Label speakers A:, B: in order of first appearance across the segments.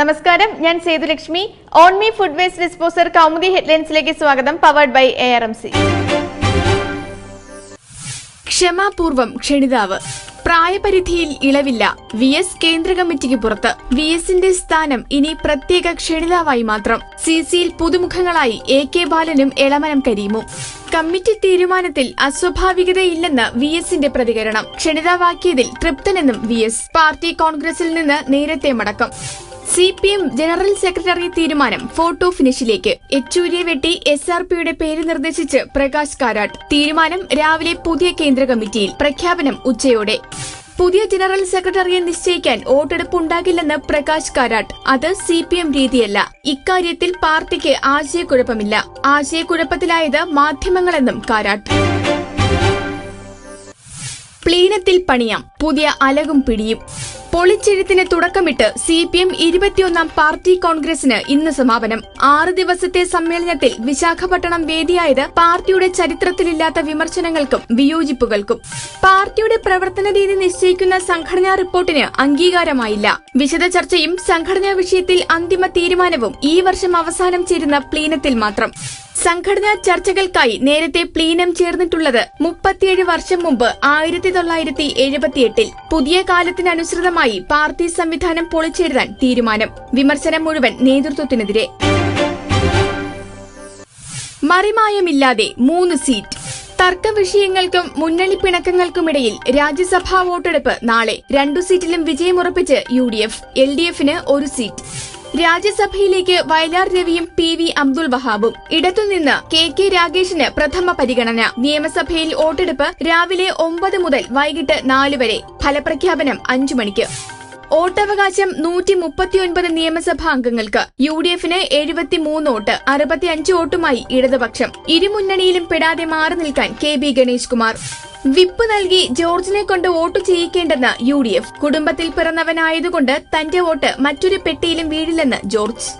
A: നമസ്കാരം. ഞാൻ Sethulakshmi. On me food waste disposer Kaumudi ഹെഡ്ലൈൻസിലേക്ക് സ്വാഗതം powered by A R M C
B: ക്ഷമാപൂർവം ക്ഷണിതാവ്. പ്രായപരിധിയിൽ ഇളവില്ല. വി എസ് കേന്ദ്ര കമ്മിറ്റിക്ക് പുറത്ത്. വി എസിന്റെ സ്ഥാനം ഇനി പ്രത്യേക ക്ഷണിതാവായി മാത്രം. സി സിയിൽ പുതുമുഖങ്ങളായി എ കെ ബാലനും എളമനം കരീമും. കമ്മിറ്റി തീരുമാനത്തിൽ അസ്വാഭാവികതയില്ലെന്ന് വി എസിന്റെ പ്രതികരണം. ക്ഷണിതാവാക്കിയതിൽ തൃപ്തനെന്നും വി എസ് പാർട്ടി കോൺഗ്രസിൽ നിന്ന് നേരത്തെ മടക്കം. C P M general secretary തീരുമാനം ഫോട്ടോ ഫിനിഷിലേക്ക്. യെച്ചൂരിയെ വെട്ടി എസ് ആർ പിയുടെ പേര് നിർദ്ദേശിച്ച് പ്രകാശ് കാരാട്ട്. തീരുമാനം രാവിലെ പുതിയ കേന്ദ്ര കമ്മിറ്റിയിൽ പ്രഖ്യാപനം ഉച്ചയോടെ. പുതിയ ജനറൽ സെക്രട്ടറിയെ നിശ്ചയിക്കാൻ വോട്ടെടുപ്പ് ഉണ്ടാകില്ലെന്ന് പ്രകാശ് കാരാട്ട്. അത് സി പി എം രീതിയല്ല. ഇക്കാര്യത്തിൽ പാർട്ടിക്ക് ആശയക്കുഴപ്പമില്ല. ആശയക്കുഴപ്പത്തിലായത് മാധ്യമങ്ങളെന്നും കാരാട്ട്. പ്ലീനത്തിൽ പണിയാം. പുതിയ അലകും പിടിയും. പൊളിച്ചെഴുത്തിന് തുടക്കമിട്ട് സി പി എം ഇരുപത്തിയൊന്നാം പാർട്ടി കോൺഗ്രസിന് ഇന്ന് സമാപനം. ആറ് ദിവസത്തെ സമ്മേളനത്തിൽ വിശാഖപട്ടണം വേദിയായത് പാർട്ടിയുടെ ചരിത്രത്തിലില്ലാത്ത വിമർശനങ്ങൾക്കും വിയോജിപ്പുകൾക്കും. പാർട്ടിയുടെ പ്രവർത്തന രീതി നിശ്ചയിക്കുന്ന സംഘടനാ റിപ്പോർട്ടിന് അംഗീകാരമായില്ല. വിശദ ചർച്ചയും സംഘടനാ വിഷയത്തിൽ അന്തിമ തീരുമാനവും ഈ വർഷം അവസാനം ചേരുന്ന പ്ലീനത്തിൽ മാത്രം. സംഘടനാ ചർച്ചകൾക്കായി നേരത്തെ പ്ലീനം ചേർന്നിട്ടുള്ളത് മുപ്പത്തിയേഴ് വർഷം മുമ്പ് ആയിരത്തി തൊള്ളായിരത്തി എഴുപത്തിയെട്ടിൽ പുതിയ കാലത്തിനനുസൃതമായി പാർട്ടി സംവിധാനം പൊളിച്ചെഴുതാൻ തീരുമാനം. വിമർശനം മുഴുവൻ നേതൃത്വത്തിനെതിരെ. മറിമായമില്ലാതെ മൂന്ന് സീറ്റ്. തർക്ക വിഷയങ്ങൾക്കും മുന്നണി പിണക്കങ്ങൾക്കുമിടയിൽ രാജ്യസഭാ വോട്ടെടുപ്പ് നാളെ. രണ്ടു സീറ്റിലും വിജയമുറപ്പിച്ച് U D F L D എഫിന് ഒരു സീറ്റ്. രാജ്യസഭയിലേക്ക് വയലാർ രവിയും പി വി അബ്ദുൾ വഹാബും. ഇടത്തുനിന്ന് കെ കെ രാഗേഷിന് പ്രഥമ പരിഗണന. നിയമസഭയിൽ വോട്ടെടുപ്പ് രാവിലെ ഒമ്പത് മുതൽ വൈകിട്ട് നാല് വരെ. ഫലപ്രഖ്യാപനം അഞ്ചു മണിക്ക്. വോട്ടവകാശം നൂറ്റി മുപ്പത്തിയൊൻപത് നിയമസഭാ അംഗങ്ങൾക്ക്. യു ഡി എഫിന് എഴുപത്തിമൂന്ന് വോട്ട് അറുപത്തിയഞ്ച് വോട്ടുമായി ഇടതുപക്ഷം. ഇരുമുന്നണിയിലും പെടാതെ മാറി നിൽക്കാൻ K B Ganesh Kumar. Whip നൽകി ജോർജിനെ കൊണ്ട് വോട്ട് ചെയ്യിക്കേണ്ടെന്ന് യു ഡി എഫ് കുടുംബത്തിൽ പിറന്നവനായതുകൊണ്ട് തന്റെ വോട്ട് മറ്റൊരു പെട്ടിയിലും വീഴില്ലെന്ന് ജോർജ്.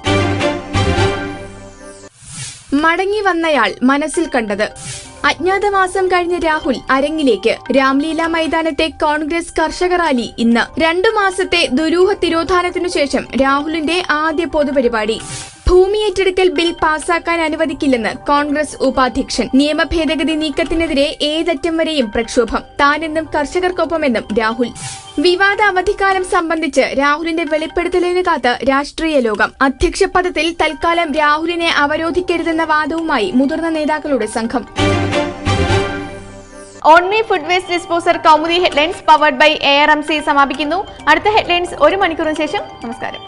B: മടങ്ങി വന്നയാൾ മനസ്സിൽ കണ്ടത്. അജ്ഞാതമാസം കഴിഞ്ഞ രാഹുൽ അരങ്ങിലേക്ക്. രാംലീല മൈതാനത്തെ കോൺഗ്രസ് കർഷക റാലി ഇന്ന്. രണ്ടു മാസത്തെ ദുരൂഹ തിരോധാനത്തിനു ശേഷം രാഹുലിന്റെ ആദ്യ പൊതുപരിപാടി. ഭൂമി ഏറ്റെടുക്കൽ ബിൽ പാസാക്കാൻ അനുവദിക്കില്ലെന്ന് കോൺഗ്രസ് ഉപാധ്യക്ഷൻ. നിയമ ഭേദഗതി നീക്കത്തിനെതിരെ ഏതറ്റം വരെയും പ്രക്ഷോഭം. താനെന്നും കർഷകർക്കൊപ്പമെന്നും രാഹുൽ. വിവാദ അവധിക്കാലം സംബന്ധിച്ച് രാഹുലിന്റെ വെളിപ്പെടുത്തലിന് കാത്ത് രാഷ്ട്രീയ ലോകം. അധ്യക്ഷ പദത്തിൽ തൽക്കാലം രാഹുലിനെ അവരോധിക്കരുതെന്ന വാദവുമായി മുതിർന്ന നേതാക്കളുടെ സംഘം.
A: On me food waste disposer Kaumudi headlines powered by A R M C സമാപിക്കുന്നു. അടുത്ത ഹെഡ്ലൈൻസ് ഒരു മണിക്കൂറിന് ശേഷം. നമസ്കാരം.